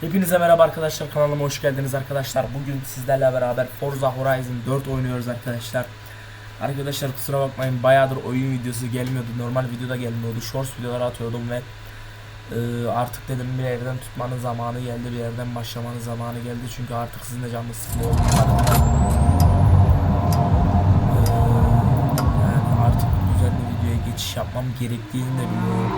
Hepinize merhaba arkadaşlar kanalıma hoş geldiniz arkadaşlar. Bugün sizlerle beraber Forza Horizon 4 oynuyoruz arkadaşlar. Arkadaşlar kusura bakmayın bayağıdır oyun videosu gelmiyordu. Normal videoda gelmiyordu. Shorts videoları atıyordum ve e, artık dedim bir yerden tutmanın zamanı geldi. Bir yerden başlamanın zamanı geldi. Çünkü artık sizin de canınız sıkılıyor. E, yani artık güzel bir videoya geçiş yapmam gerektiğini de biliyorum.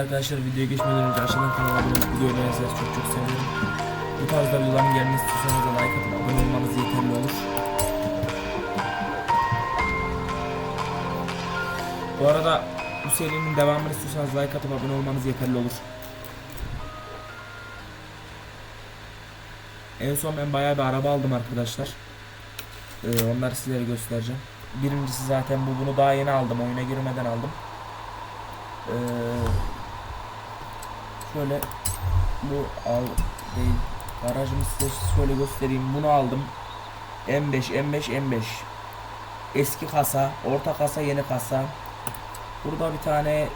Arkadaşlar videoya geçmeden önce aşağıdan kanala abone olup videoyu beğenirseniz çok çok sevinirim. Bu tarzda videoların gelmesi istiyorsanız da like atıp abone olmanız yeterli olur. Bu arada bu serinin devamını istiyorsanız like atıp abone olmanız yeterli olur. En son ben bayağı bir araba aldım arkadaşlar. Ee, onları sizlere göstereceğim. Birincisi zaten bu bunu daha yeni aldım. Oyuna girmeden aldım. Ee, şöyle bu al değil. Aracımı size şöyle göstereyim. Bunu aldım. M5, M5, M5. Eski kasa, orta kasa, yeni kasa. Burada bir tane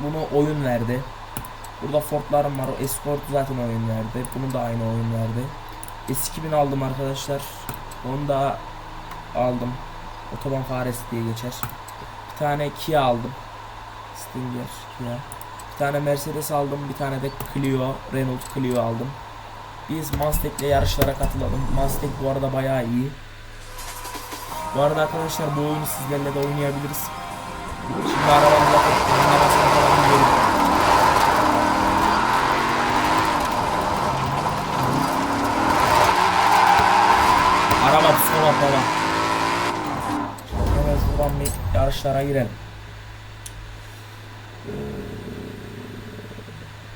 bunu oyun verdi. Burada Ford'larım var. O Escort zaten oyun verdi. Bunu da aynı oyun verdi. S2000 aldım arkadaşlar. Onu da aldım. Otoban faresi diye geçer. Bir tane Kia aldım. Stinger Kia. Bir tane Mercedes aldım. Bir tane de Clio, Renault Clio aldım. Biz Mustang'le yarışlara katılalım. Mustang bu arada bayağı iyi. Bu arada arkadaşlar bu oyunu sizlerle de oynayabiliriz. Şimdi arabamıza. Araba psikopat baba. Hemen şuradan bir yarışlara girelim.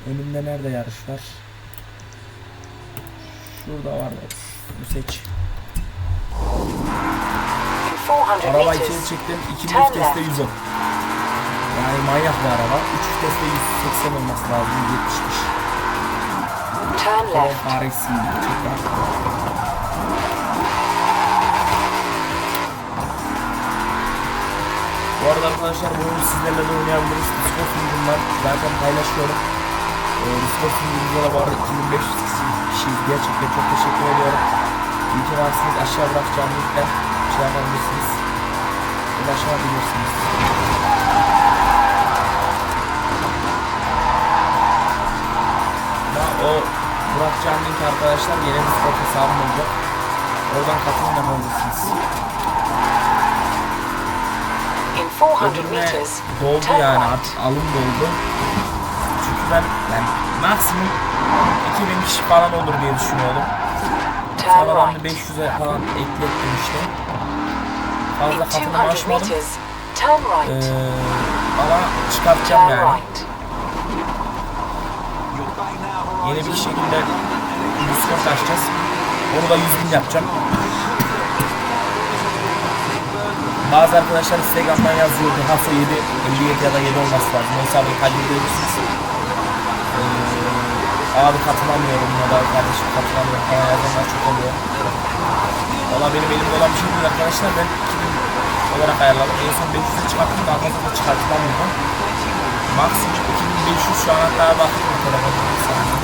Önümde nerede yarış var? Şurada var. Bu seç. In 400 Araba içeri meters, çektim. 2 Turn viteste left. 110. Yani manyak bir araba. 3 viteste 180 olması lazım. 170'miş. turn left. faresi. Tekrar. Bu arada arkadaşlar bu oyunu sizlerle de oynayabiliriz. Discord sunucumdan zaten paylaşıyorum. Ee, Discord sunucumuzda da bu arada 2500 kişi, kişiyiz. Gerçekten çok teşekkür ediyorum. İyi ki varsınız. Aşağı bırakacağım linkten şey yapabilirsiniz. Ulaşabilirsiniz. Ama o bırakacağım link arkadaşlar yeni Discord hesabım olacak. Oradan. In 400 Öbürüne meters, doldu yani artık alım doldu. Ben yani maksimum 2000 kişi falan olur diye düşünüyordum. Sonradan right. bir 500'e falan eklettim işte. Fazla katılım 200 açmadım. Ee, ama çıkartacağım yani. Yeni bir şekilde Discord açacağız. Onu da 100 bin yapacağım. Bazı arkadaşlar Instagram'dan yazıyordu. Haso 7, 57 ya da 7 olması lazım. O hesabı kaydediyorsunuz. Abi katılamıyorum ya da kardeşim katılamıyorum falan yazanlar çok oluyor. Valla benim elimde olan bir şey değil arkadaşlar. Ben 2000 olarak ayarladım. En son 500'e çıkarttım daha fazla da çıkartılamıyordum. Maksimum 2500 şu an hatta baktım bir saniye.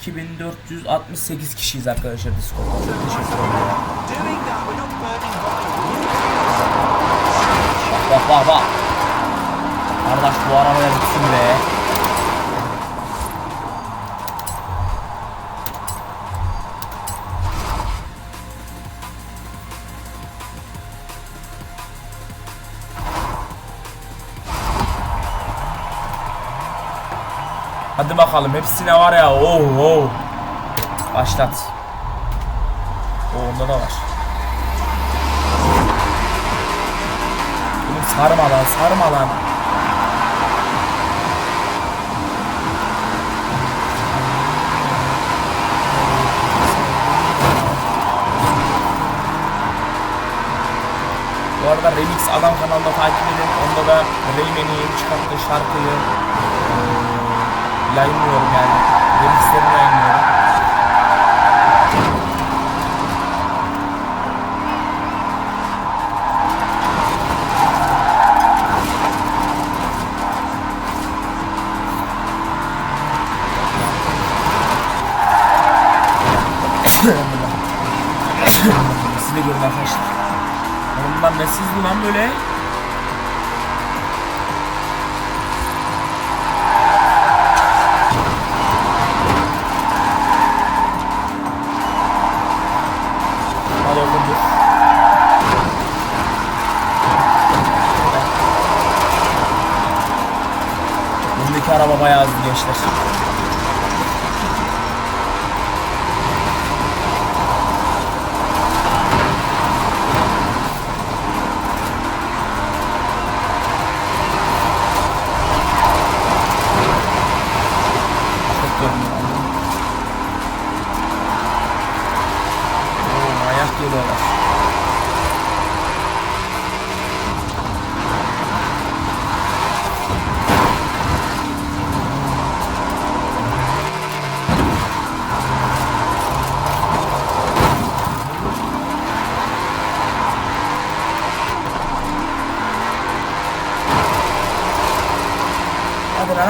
...2468 kişiyiz arkadaşlar Discord'da. Çok teşekkür ederim. Bak bak bak. Kardeş bu arabaya bitsin be. Hadi bakalım hepsine var ya. Oh oh. Başlat. O onda da var. Oğlum sarma lan sarma lan. Arada Remix Adam kanalında takip edin. Onda da Rayman'in yeni çıkarttığı şarkıyı yayınlıyorum yani. Remixlerini yayınlıyorum. Bunlar ne sizdi lan böyle? Hadi oğlum dur. Araba bayağı hızlı gençler.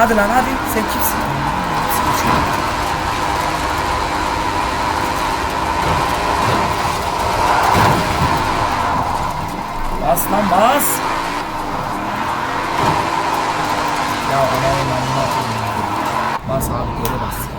Hadi lan hadi sen kimsin? Bas lan bas. Ya ana ana Bas abi geri bas.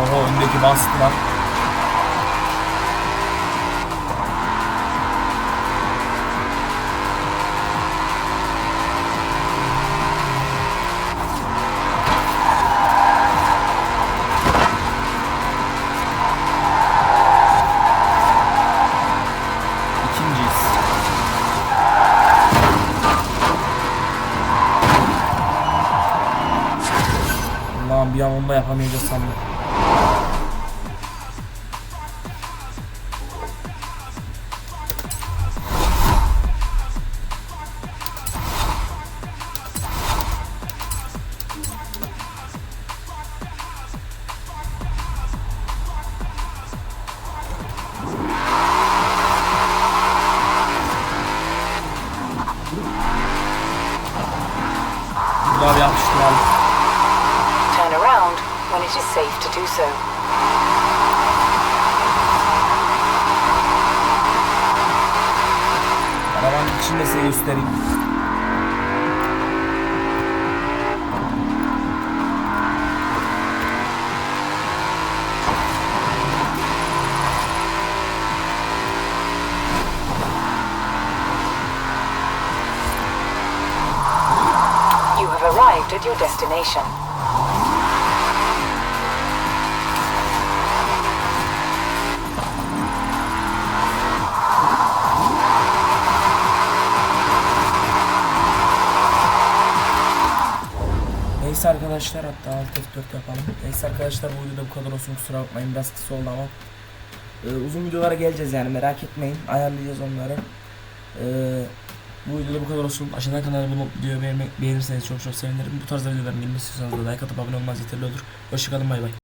Oho öndeki bastı bir an onu da yapamayacağız sandım. Burada bir yapıştıralım. Turn around when it is safe to do so. Arabanın içinde size göstereyim. Arrived at your destination. Neyse arkadaşlar hatta alt F4 yapalım. Neyse arkadaşlar bu videoda bu kadar olsun kusura bakmayın biraz kısa oldu ama Ee, uzun videolara geleceğiz yani merak etmeyin ayarlayacağız onları. Ee, bu videoda bu kadar olsun. Aşağıdan kanalı bunu beğenmek, beğenirseniz çok çok sevinirim. Bu tarz videoların gelmesi istiyorsanız da like atıp abone olmanız yeterli olur. Hoşçakalın bay bay.